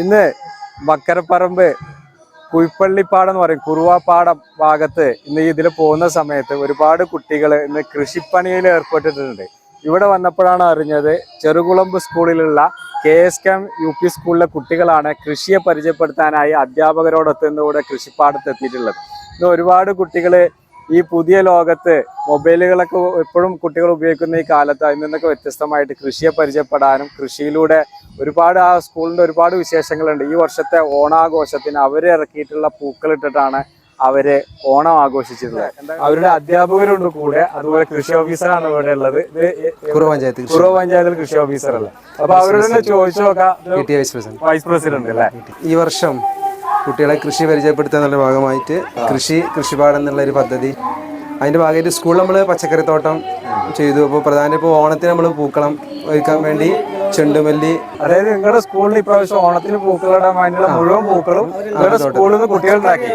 ഇന്ന് വക്കരപ്പറമ്പ് കുഴിപ്പള്ളിപ്പാടം എന്ന് പറയും കുറുവാപ്പാടം ഭാഗത്ത് ഇന്ന് ഇതിൽ പോകുന്ന സമയത്ത് ഒരുപാട് കുട്ടികൾ ഇന്ന് കൃഷിപ്പണിയിൽ ഏർപ്പെട്ടിട്ടുണ്ട്. ഇവിടെ വന്നപ്പോഴാണ് അറിഞ്ഞത് Cherukulamba സ്കൂളിലുള്ള K S K U P സ്കൂളിലെ കുട്ടികളാണ് കൃഷിയെ പരിചയപ്പെടുത്താനായി അധ്യാപകരോടൊത്ത് ഇന്ന് ഇവിടെ കൃഷിപ്പാടത്ത് എത്തിയിട്ടുള്ളത്. ഇന്ന് ഒരുപാട് കുട്ടികൾ ഈ പുതിയ ലോകത്ത് മൊബൈലുകളൊക്കെ എപ്പോഴും കുട്ടികൾ ഉപയോഗിക്കുന്ന ഈ കാലത്ത് അതിൽ നിന്നൊക്കെ വ്യത്യസ്തമായിട്ട് കൃഷിയെ പരിചയപ്പെടാനും കൃഷിയിലൂടെ ഒരുപാട് ആ സ്കൂളിന്റെ ഒരുപാട് വിശേഷങ്ങളുണ്ട്. ഈ വർഷത്തെ ഓണാഘോഷത്തിന് അവരെ ഇറക്കിയിട്ടുള്ള പൂക്കളിട്ടിട്ടാണ് അവർ ഓണം ആഘോഷിച്ചിട്ടുള്ളത്. അവരുടെ അധ്യാപകരുണ്ട് കൂടെ അതുപോലെ കൃഷി ഓഫീസറാണ് ഇവിടെ ഉള്ളത്. ഇത് കുറവ് പഞ്ചായത്ത് കൃഷി കുറവ് പഞ്ചായത്തിൽ കൃഷി ഓഫീസർ അല്ല അപ്പൊ അവരോട് ചോദിച്ചു നോക്കാം. Vice president. അല്ലേ? ഈ വർഷം കുട്ടികളെ കൃഷി പരിചയപ്പെടുത്തുക ഭാഗമായിട്ട് കൃഷി കൃഷിപാഠം എന്നുള്ള ഒരു പദ്ധതി. അതിന്റെ ഭാഗമായിട്ട് സ്കൂളിൽ നമ്മൾ പച്ചക്കറിത്തോട്ടം ചെയ്തു. അപ്പോൾ പ്രധാന ഇപ്പോൾ ഓണത്തിന് നമ്മൾ പൂക്കളം ഒരുക്കാൻ വേണ്ടി ചെണ്ടുമല്ലി അതായത് നിങ്ങളുടെ സ്കൂളിൽ ഇപ്രാവശ്യം ഓണത്തിന് പൂക്കളിടാൻ വേണ്ടിയുള്ള മുഴുവൻ പൂക്കളും നിങ്ങളുടെ സ്കൂളിൽ നിന്ന് കുട്ടികൾ ഉണ്ടാക്കി.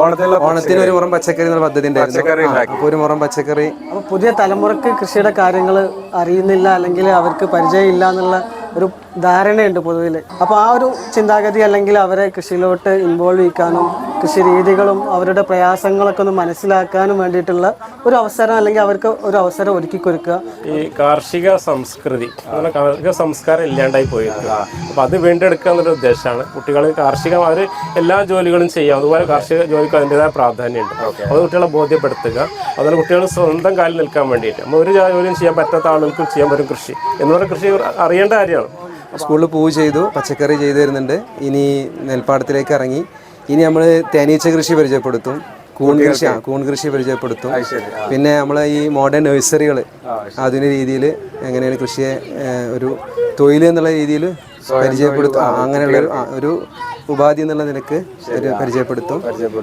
ഓണത്തിലുള്ള ഓണത്തിന് ഒരു മുറം പച്ചക്കറി എന്നുള്ള പദ്ധതി പച്ചക്കറി ഉണ്ടായിരുന്നു ഒരു മുറം പച്ചക്കറി. പുതിയ തലമുറയ്ക്ക് കൃഷിയുടെ കാര്യങ്ങൾ അറിയുന്നില്ല അല്ലെങ്കിൽ അവർക്ക് പരിചയമില്ല എന്നുള്ള ഒരു ധാരണയുണ്ട് പൊതുവിൽ. അപ്പോൾ ആ ഒരു ചിന്താഗതി അല്ലെങ്കിൽ അവരെ കൃഷിയിലോട്ട് ഇൻവോൾവ് ചെയ്യിക്കാനും കൃഷി രീതികളും അവരുടെ പ്രയാസങ്ങളൊക്കെ ഒന്ന് മനസ്സിലാക്കാനും വേണ്ടിയിട്ടുള്ള ഒരു അവസരം അല്ലെങ്കിൽ അവർക്ക് ഒരു അവസരം ഒരുക്കി കൊടുക്കുക. ഈ കാർഷിക സംസ്കൃതി അങ്ങനെ കാർഷിക സംസ്കാരം ഇല്ലാണ്ടായി പോയിരുന്നു അപ്പൊ അത് വീണ്ടെടുക്കുക എന്നൊരു ഉദ്ദേശമാണ്. കുട്ടികൾ കാർഷിക അവർ എല്ലാ ജോലികളും ചെയ്യാം. അതുപോലെ കാർഷിക ജോലിക്ക് അതിന്റെതായ പ്രാധാന്യമുണ്ട്. അത് കുട്ടികളെ ബോധ്യപ്പെടുത്തുക. അതുപോലെ കുട്ടികൾ സ്വന്തം കാലിൽ നിൽക്കാൻ വേണ്ടിയിട്ട് നമ്മൾ ഒരു ജോലിയും ചെയ്യാൻ പറ്റാത്ത ആളുകൾക്കും ചെയ്യാൻ പറ്റും കൃഷി. എന്ന് പറഞ്ഞാൽ കൃഷി അറിയേണ്ട കാര്യമാണ്. സ്കൂളിൽ പൂവ് ചെയ്തു പച്ചക്കറി ചെയ്തു വരുന്നുണ്ട് ഇനി നെൽപ്പാടത്തിലേക്ക് ഇറങ്ങി. ഇനി നമ്മൾ തേനീച്ച കൃഷി പരിചയപ്പെടുത്തും. കൂൺ കൃഷി കൂൺ കൃഷി പരിചയപ്പെടുത്തും. പിന്നെ നമ്മൾ ഈ മോഡേൺ നഴ്സറികൾ ആധുനിക രീതിയിൽ എങ്ങനെയാണ് കൃഷിയെ ഒരു തൊഴിൽ എന്നുള്ള രീതിയിൽ പരിചയപ്പെടുത്തും ആ, അങ്ങനെയുള്ള ഒരു ഉപാധി എന്നുള്ള നിലയ്ക്ക് ഒരു പരിചയപ്പെടുത്തും.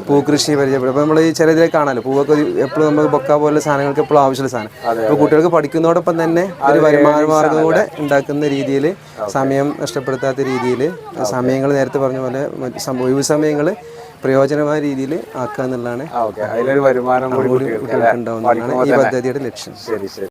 പൂക്കൃഷി പരിചയപ്പെടുത്തും. അപ്പോൾ നമ്മൾ ഈ ചെറിയ കാണാലോ കാണാമല്ലോ പൂവൊക്കെ എപ്പോഴും നമുക്ക് ബൊക്ക പോലുള്ള സാധനങ്ങൾക്ക് എപ്പോഴും ആവശ്യമുള്ള സാധനം. അപ്പോൾ കുട്ടികൾക്ക് പഠിക്കുന്നതോടൊപ്പം തന്നെ ഒരു വരുമാന മാർഗം കൂടെ ഉണ്ടാക്കുന്ന രീതിയിൽ സമയം നഷ്ടപ്പെടുത്താത്ത രീതിയിൽ സമയങ്ങൾ നേരത്തെ പറഞ്ഞ പോലെ ഒഴിവ് സമയങ്ങൾ പ്രയോജനമായ രീതിയിൽ ആക്കുക എന്നുള്ളതാണ് അതിലൊരു വരുമാനം? ഉണ്ടാവുന്നതാണ് ഈ പദ്ധതിയുടെ ലക്ഷ്യം. ശരി ശരി.